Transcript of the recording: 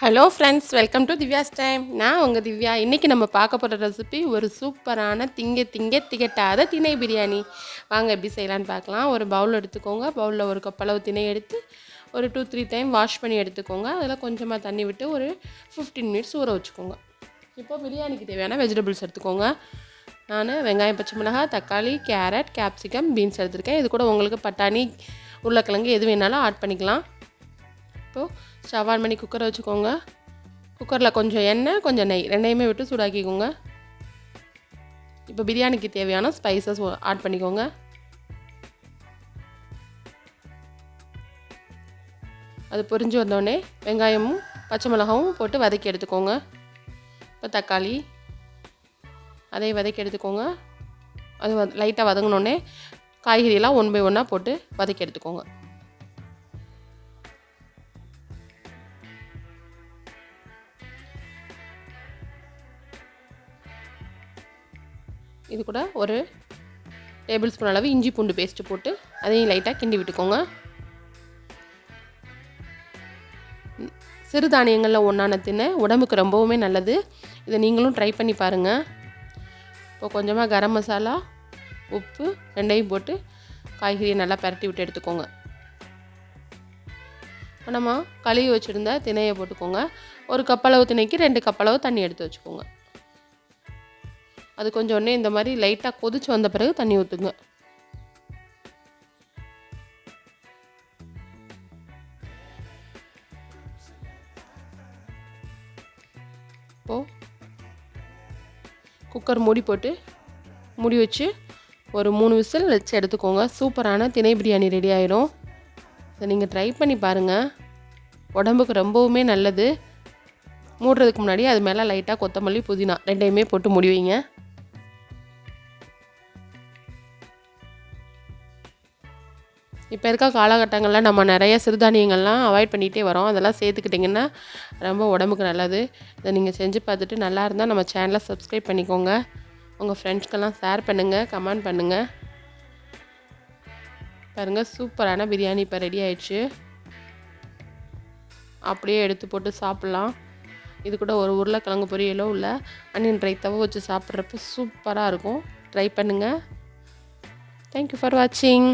Hello friends welcome to Divya's time நான் உங்கள் திவ்யா. இன்றைக்கி நம்ம பார்க்க போகிற ரெசிபி ஒரு சூப்பரான திங்க திங்க திகட்டாத திணை பிரியாணி. வாங்க எப்படி செய்யலான்னு பார்க்கலாம். ஒரு பவுல் எடுத்துக்கோங்க. பவுலில் ஒரு கப்பளவு திணை எடுத்து ஒரு டூ த்ரீ டைம் வாஷ் பண்ணி எடுத்துக்கோங்க. அதில் கொஞ்சமாக தண்ணி விட்டு ஒரு ஃபிஃப்டீன் மினிட்ஸ் ஊற வச்சுக்கோங்க. இப்போ பிரியாணிக்கு தேவையான வெஜிடபிள்ஸ் எடுத்துக்கோங்க. நான் வெங்காயம் பச்சை மிளகாய் தக்காளி கேரட் கேப்சிகம் பீன்ஸ் எடுத்திருக்கேன். இது கூட உங்களுக்கு பட்டாணி உருளைக்கிழங்கு எது வேணாலும் ஆட் பண்ணிக்கலாம். இப்போது ஸ்டவ் ஆன் பண்ணி குக்கரை வச்சுக்கோங்க. குக்கரில் கொஞ்சம் எண்ணெய் கொஞ்சம் நெய். ரெண்டையுமே விட்டு சூடாக்கிக்கோங்க. இப்போ பிரியாணிக்கு தேவையான ஸ்பைசஸ் ஆட் பண்ணிக்கோங்க. அது பொரிஞ்சு வந்தோடனே வெங்காயமும் பச்சை மிளகாவும் போட்டு வதக்கி எடுத்துக்கோங்க. இப்போ தக்காளி அதை வதக்கி எடுத்துக்கோங்க. அது லைட்டாக வதங்கினோடனே காய்கறியெல்லாம் ஒன் பை ஒன்னாக போட்டு வதக்கி எடுத்துக்கோங்க. இது கூட ஒரு டேபிள் ஸ்பூன் அளவு இஞ்சி பூண்டு பேஸ்ட்டு போட்டு அதையும் லைட்டாக கிண்டி விட்டுக்கோங்க. சிறுதானியங்களில் ஒன்றான தின்னு உடம்புக்கு ரொம்பவுமே நல்லது. இதை நீங்களும் ட்ரை பண்ணி பாருங்கள் இப்போ கொஞ்சமாக கரம் மசாலா உப்பு ரெண்டையும் போட்டு காய்கறியை நல்லா பரட்டி விட்டு எடுத்துக்கோங்க. இப்போ நம்ம கழுவி வச்சுருந்த திணையை போட்டுக்கோங்க. ஒரு கப்பளவு திணைக்கு ரெண்டு கப்பளவு தண்ணி எடுத்து வச்சுக்கோங்க. அது கொஞ்சம் உடனே இந்த மாதிரி லைட்டாக கொதிச்சு வந்த பிறகு தண்ணி ஊற்றுங்க இப்போது குக்கர் மூடி போட்டு மூடி வச்சு ஒரு மூணு விசில் வச்சு எடுத்துக்கோங்க. சூப்பரான திணை பிரியாணி ரெடி ஆயிடும் இதை நீங்கள் ட்ரை பண்ணி பாருங்கள் உடம்புக்கு ரொம்பவுமே நல்லது. மூடுறதுக்கு முன்னாடி அது மேலே லைட்டாக கொத்தமல்லி புதினா ரெண்டையுமே போட்டு முடிவீங்க இப்போ இருக்க காலகட்டங்களில் நம்ம நிறைய சிறுதானியங்கள்லாம் அவாய்ட் பண்ணிகிட்டே வரோம். அதெல்லாம் சேர்த்துக்கிட்டிங்கன்னா ரொம்ப உடம்புக்கு நல்லது. இதை நீங்கள் செஞ்சு பார்த்துட்டு நல்லா இருந்தால் நம்ம சேனலை சப்ஸ்கிரைப் பண்ணிக்கோங்க. உங்கள் ஃப்ரெண்ட்ஸ்க்கெல்லாம் ஷேர் பண்ணுங்கள் கமெண்ட் பண்ணுங்கள் பாருங்கள் சூப்பரான பிரியாணி இப்போ ரெடி ஆயிடுச்சு. அப்படியே எடுத்து போட்டு சாப்பிட்லாம். இது கூட ஒரு உருளைக்கிழங்கு பொரியலோ இல்லை. அன்னியன் ரைத்தாவோ வச்சு சாப்பிட்றப்ப சூப்பராக இருக்கும். ட்ரை பண்ணுங்கள் தேங்க்யூ ஃபார் வாட்சிங்